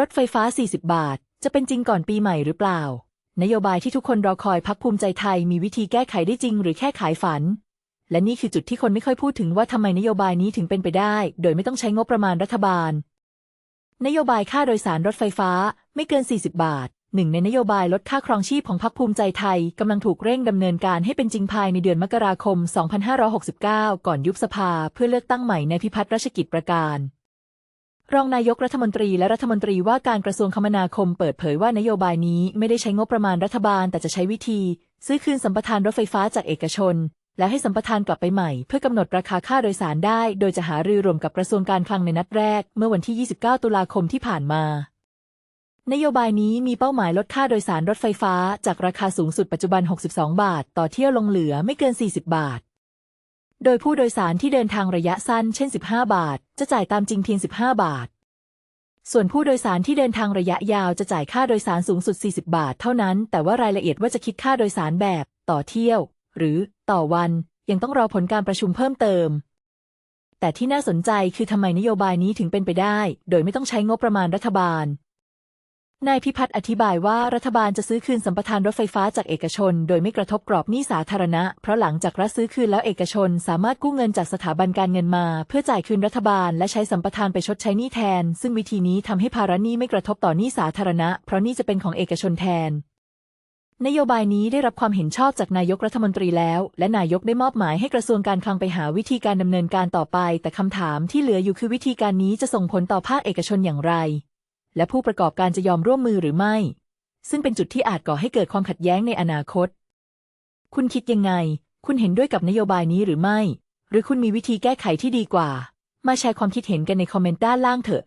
รถไฟฟ้า 40 บาท จะเป็นจริงก่อนปีใหม่หรือเปล่า นโยบายที่ทุกคนรอคอยพักภูมิใจไทยมีวิธีแก้ไขได้จริงหรือแค่ขายฝัน และนี่คือจุดที่คนไม่ค่อยพูดถึงว่าทำไมนโยบายนี้ถึงเป็นไปได้ โดยไม่ต้องใช้งบประมาณรัฐบาล นโยบายค่าโดยสารรถไฟฟ้าไม่เกิน 40 บาทหนึ่งในนโยบายลดค่าครองชีพของพรรคภูมิใจไทย กำลังถูกเร่งดำเนินการให้เป็นจริงภายในเดือนมกราคม 2569 ก่อนยุบสภาเพื่อเลือกตั้งใหม่ในพิพัฒน์รัชกิจประการ รองนายกรัฐมนตรีและรัฐมนตรีว่าการกระทรวงคมนาคมเปิดเผยว่านโยบายนี้ไม่ได้ใช้งบประมาณรัฐบาล แต่จะใช้วิธี ซื้อคืนสัมปทานรถไฟฟ้าจากเอกชน และให้สัมปทานกลับไปใหม่ เพื่อกำหนดราคาค่าโดยสารได้ โดยจะหารือรวมกับกระทรวงการคลังในนัดแรก เมื่อวันที่ 29 ตุลาคมที่ผ่านมานโยบายนี้มีเป้าหมายลดค่าโดยสารรถไฟฟ้า จากราคาสูงสุดปัจจุบัน 62 บาท ต่อเที่ยวลงเหลือไม่เกิน 40 บาท โดยผู้โดยสารที่เดินทางระยะสั้น เช่น 15 บาท จะจ่ายตามจริงเพียง 15 บาท ส่วนผู้โดยสารที่เดินทางระยะยาวจะจ่ายค่าโดยสารสูงสุด 40 บาทเท่านั้น แต่ว่ารายละเอียดว่าจะคิดค่าโดยสารแบบต่อเที่ยว หรือต่อวันยังต้องรอผลการประชุมเพิ่มเติม แต่ที่น่าสนใจคือทำไมนโยบายนี้ถึงเป็นไปได้ โดยไม่ต้องใช้งบประมาณรัฐบาล นายพิพัฒน์อธิบายว่ารัฐบาลจะซื้อคืนสัมปทานรถไฟฟ้าจากเอกชน โดยไม่กระทบกรอบหนี้สาธารณะ เพราะหลังจากรัฐซื้อคืนแล้วเอกชน สามารถกู้เงินจากสถาบันการเงินมา เพื่อจ่ายคืนรัฐบาล และใช้สัมปทานไปชดใช้หนี้แทน ซึ่งวิธีนี้ทำให้ภาระหนี้ไม่กระทบต่อหนี้สาธารณะ เพราะหนี้จะเป็นของเอกชนแทน นโยบายนี้ได้รับความเห็นชอบจากนายกรัฐมนตรีแล้ว และนายกได้มอบหมายให้กระทรวงการคลังไปหาวิธีการดำเนินการต่อไป แต่คำถามที่เหลืออยู่คือวิธีการนี้จะส่งผลต่อภาคเอกชนอย่างไร และผู้ประกอบการจะยอมร่วมมือหรือไม่ ซึ่งเป็นจุดที่อาจก่อให้เกิดความขัดแย้งในอนาคต คุณคิดยังไง คุณเห็นด้วยกับนโยบายนี้หรือไม่ หรือคุณมีวิธีแก้ไขที่ดีกว่า มาแชร์ความคิดเห็นกันในคอมเมนต์ด้านล่างเถอะ